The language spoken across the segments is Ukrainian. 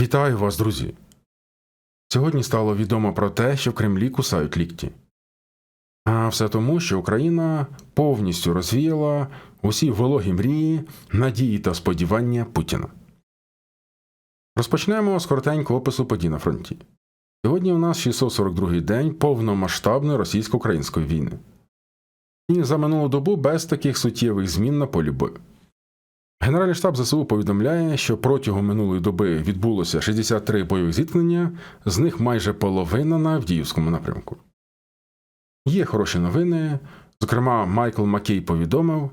Вітаю вас, друзі! Сьогодні стало відомо про те, що в Кремлі кусають лікті. А все тому, що Україна повністю розвіяла усі вологі мрії, надії та сподівання Путіна. Розпочнемо з коротенького опису подій на фронті. Сьогодні у нас 642-й день повномасштабної російсько-української війни. І за минулу добу без таких суттєвих змін на полі бою. Генеральний штаб ЗСУ повідомляє, що протягом минулої доби відбулося 63 бойових зіткнення, з них майже половина на Авдіївському напрямку. Є хороші новини. Зокрема, Майкл Маккей повідомив,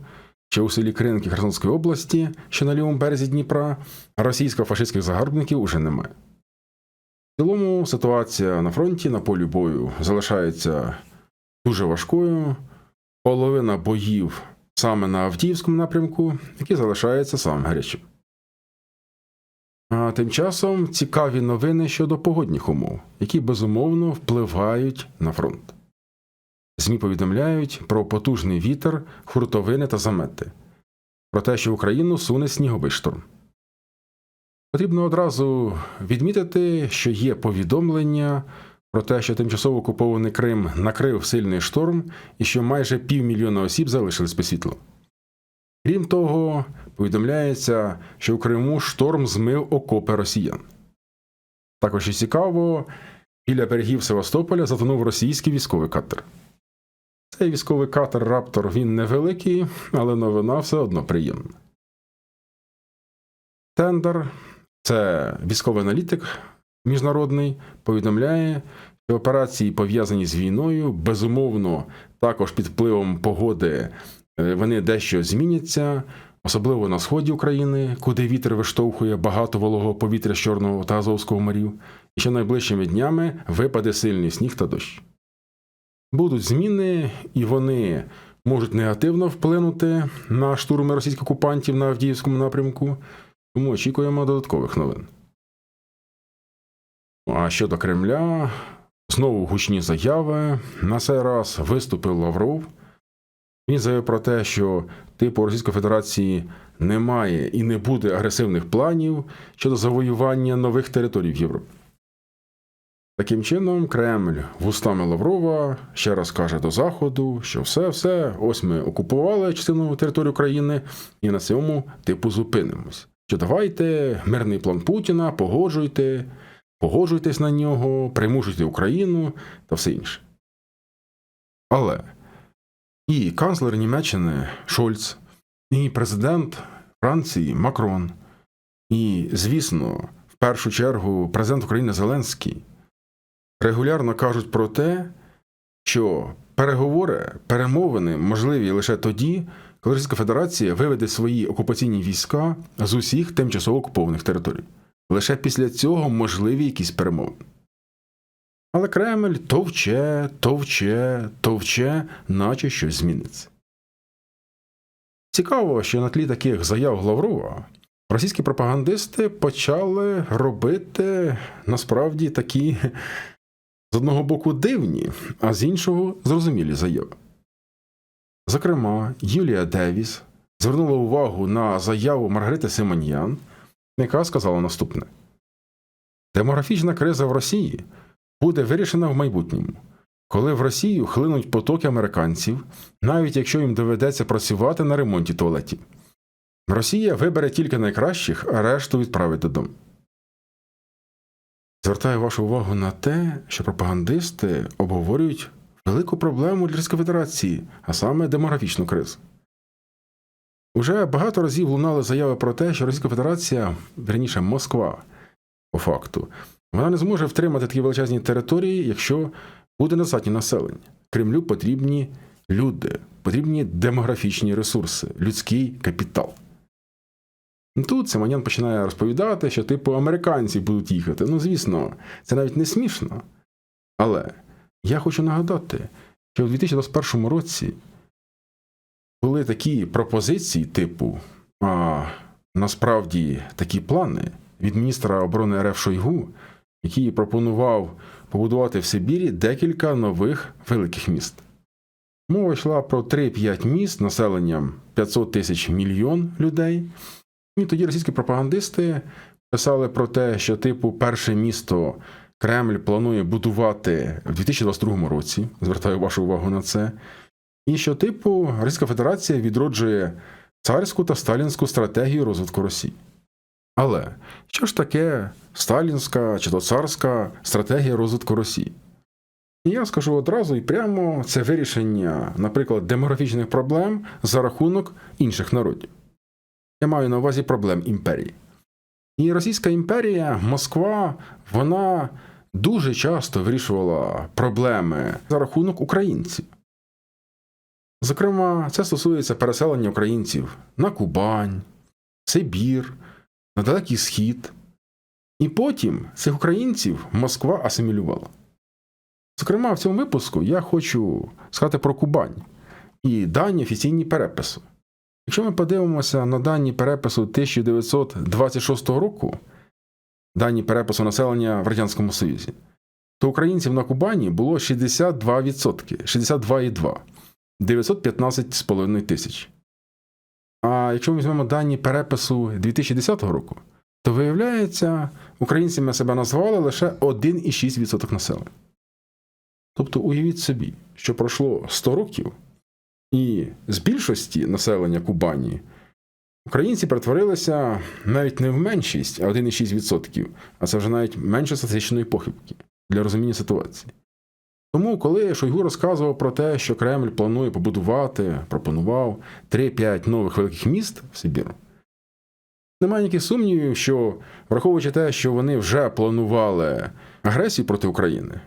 що у селі Кринки Херсонської області, що на лівому березі Дніпра, російсько-фашистських загарбників уже немає. В цілому ситуація на фронті на полі бою залишається дуже важкою. Половина боїв саме на Авдіївському напрямку, який залишається самим гарячим. А тим часом цікаві новини щодо погодних умов, які безумовно впливають на фронт. ЗМІ повідомляють про потужний вітер, хуртовини та замети, про те, що Україну суне сніговий шторм. Потрібно одразу відмітити, що є повідомлення про те, що тимчасово окупований Крим накрив сильний шторм і що майже півмільйона осіб залишились без світла. Крім того, повідомляється, що в Криму шторм змив окопи росіян. Також і цікаво, біля берегів Севастополя затонув російський військовий катер. Цей військовий катер Раптор він невеликий, але новина все одно приємна. Тендер це військовий аналітик міжнародний, повідомляє, що операції, пов'язані з війною, безумовно, також під впливом погоди е, вони дещо зміняться, особливо на сході України, куди вітер виштовхує багато вологого повітря з Чорного та Азовського морів, і що найближчими днями випаде сильний сніг та дощ. Будуть зміни, і вони можуть негативно вплинути на штурми російських окупантів на Авдіївському напрямку, тому очікуємо додаткових новин. А щодо Кремля, знову гучні заяви. На цей раз виступив Лавров. Він заявив про те, що типу Російської Федерації немає і не буде агресивних планів щодо завоювання нових територій в Європі. Таким чином, Кремль вустами Лаврова ще раз каже до Заходу, що все-все, ось ми окупували частину території України і на цьому типу зупинимось. Що давайте мирний план Путіна, погоджуйте погоджуйтесь на нього, примушуйте Україну та все інше. Але і канцлер Німеччини Шольц, і президент Франції Макрон, і, звісно, в першу чергу президент України Зеленський регулярно кажуть про те, що переговори, перемовини можливі лише тоді, коли Російська Федерація виведе свої окупаційні війська з усіх тимчасово окупованих територій. Лише після цього можливі якісь перемови. Але Кремль товче, товче, товче, наче щось зміниться. Цікаво, що на тлі таких заяв Лаврова російські пропагандисти почали робити насправді такі з одного боку дивні, а з іншого зрозумілі заяви. Зокрема, Юлія Девіс звернула увагу на заяву Маргарити Симоньян яка сказала наступне: демографічна криза в Росії буде вирішена в майбутньому, коли в Росію хлинуть потоки американців, навіть якщо їм доведеться працювати на ремонті туалетів. Росія вибере тільки найкращих, а решту відправить додому. Звертаю вашу увагу на те, що пропагандисти обговорюють велику проблему для Російської Федерації, а саме демографічну кризу. Уже багато разів лунали заяви про те, що Російська Федерація, верніше Москва, по факту, вона не зможе втримати такі величезні території, якщо буде недостатнє населення. Кремлю потрібні люди, потрібні демографічні ресурси, людський капітал. Тут Симонян починає розповідати, що, типу, американці будуть їхати. Ну, звісно, це навіть не смішно. Але я хочу нагадати, що у 2021 році були такі пропозиції, типу, а насправді такі плани від міністра оборони РФ Шойгу, який пропонував побудувати в Сибірі декілька нових великих міст. Мова йшла про 3-5 міст населенням 500 тисяч мільйон людей. І тоді російські пропагандисти Писали про те, що, типу, перше місто Кремль планує будувати в 2022 році. Звертаю вашу увагу на це. І що, типу, Російська Федерація відроджує царську та сталінську стратегію розвитку Росії. Але що ж таке сталінська чи то царська стратегія розвитку Росії? І я скажу одразу і прямо це вирішення, наприклад, демографічних проблем за рахунок інших народів. Я маю на увазі проблем імперії. І Російська імперія, Москва, вона дуже часто вирішувала проблеми за рахунок українців. Зокрема, це стосується переселення українців на Кубань, Сибір, на Далекий Схід. І потім цих українців Москва асимілювала. Зокрема, в цьому випуску я хочу сказати про Кубань і дані офіційні перепису. Якщо ми подивимося на дані перепису 1926 року, дані перепису населення в Радянському Союзі, то українців на Кубані було 62%, 62,2, 915,5 тисяч. А якщо ми візьмемо дані перепису 2010 року, то виявляється, українцями себе назвали лише 1,6% населення. Тобто уявіть собі, що пройшло 100 років, і з більшості населення Кубані українці перетворилися навіть не в меншість, а 1,6%, а це вже навіть менше статистичної похибки для розуміння ситуації. Тому, коли Шойгу розказував про те, що Кремль планує побудувати, пропонував 3-5 нових великих міст в Сибіру, немає ніяких сумнівів, що враховуючи те, що вони вже планували агресію проти України,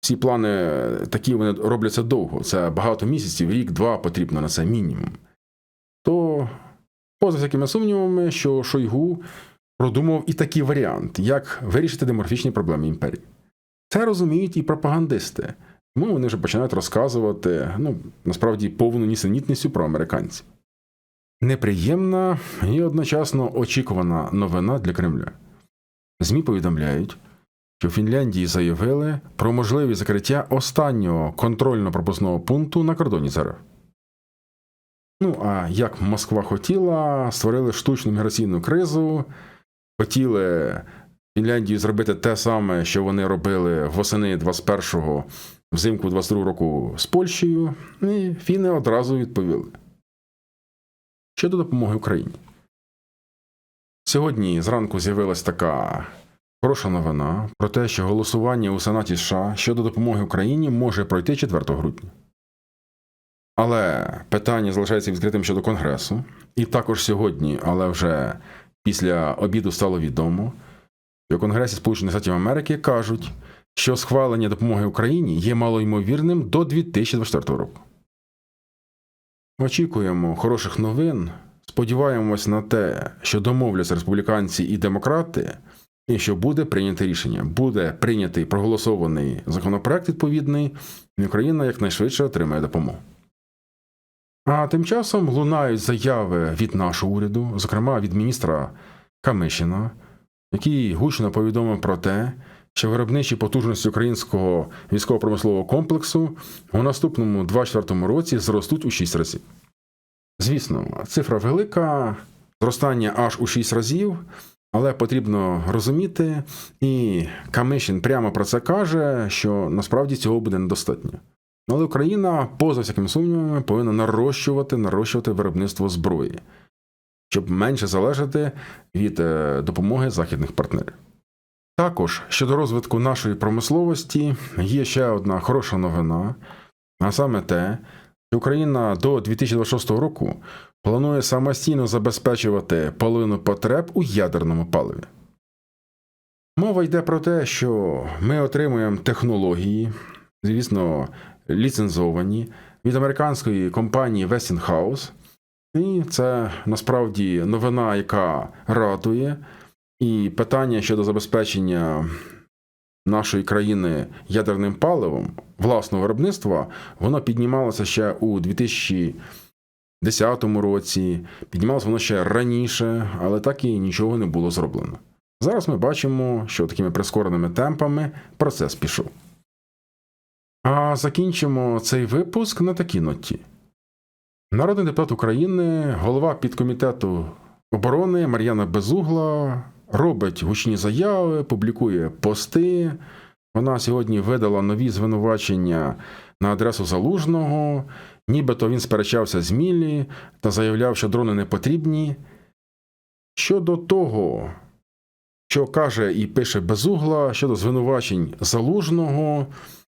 ці плани такі вони робляться довго, це багато місяців, рік-два потрібно на це мінімум. То, поза всякими сумнівами, що Шойгу продумав і такий варіант, як вирішити демографічні проблеми імперії. Це розуміють і пропагандисти, тому вони вже починають розказувати ну, насправді повну нісенітницю про американців. Неприємна і одночасно очікувана новина для Кремля. ЗМІ повідомляють, що в Фінляндії заявили про можливість закриття останнього контрольно-пропускного пункту на кордоні з. Ну, а як Москва хотіла, створили штучну міграційну кризу, хотіли Фінляндію зробити те саме, що вони робили восени 21-го, взимку 22-го року з Польщею, і фіни одразу відповіли. Щодо допомоги Україні. Сьогодні зранку з'явилась така хороша новина про те, що голосування у Сенаті США щодо допомоги Україні може пройти 4 грудня. Але питання залишається відкритим щодо Конгресу. І також сьогодні, але вже після обіду стало відомо, в Конгресі Сполучених Штатів Америки кажуть, що схвалення допомоги Україні є малоймовірним до 2024 року. Очікуємо хороших новин. Сподіваємось на те, що домовляться республіканці і демократи, і що буде прийнято рішення. Буде прийнятий проголосований законопроект відповідний, і Україна якнайшвидше отримає допомогу. А тим часом лунають заяви від нашого уряду, зокрема від міністра Камишина, який гучно повідомив про те, що виробничі потужності українського військово-промислового комплексу у наступному 24 році зростуть у 6 разів. Звісно, цифра велика, зростання аж у 6 разів, але потрібно розуміти, і Камишин прямо про це каже, що насправді цього буде недостатньо. Але Україна, поза всякими сумнівами, повинна нарощувати, нарощувати виробництво зброї, щоб менше залежати від е, допомоги західних партнерів. Також щодо розвитку нашої промисловості є ще одна хороша новина, а саме те, що Україна до 2026 року планує самостійно забезпечувати половину потреб у ядерному паливі. Мова йде про те, що ми отримуємо технології, звісно, ліцензовані від американської компанії Westinghouse, і це насправді новина, яка радує. І питання щодо забезпечення нашої країни ядерним паливом власного виробництва, воно піднімалося ще у 2010 році, піднімалося воно ще раніше, але так і нічого не було зроблено. Зараз ми бачимо, що такими прискореними темпами процес пішов. А закінчимо цей випуск на такій ноті. Народний депутат України, голова підкомітету оборони Мар'яна Безугла робить гучні заяви, публікує пости. Вона сьогодні видала нові звинувачення на адресу Залужного, нібито він сперечався з Мілі та заявляв, що дрони не потрібні. Щодо того, що каже і пише Безугла щодо звинувачень Залужного,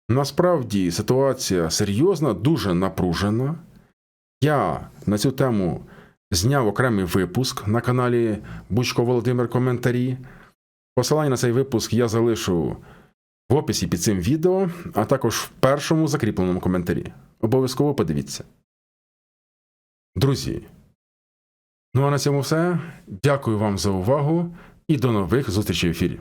насправді ситуація серйозна, дуже напружена. Я на цю тему зняв окремий випуск на каналі Бучко Володимир Коментарі. Посилання на цей випуск я залишу в описі під цим відео, а також в першому закріпленому коментарі. Обов'язково подивіться. Друзі. Ну а на цьому все. Дякую вам за увагу і до нових зустрічей в ефірі.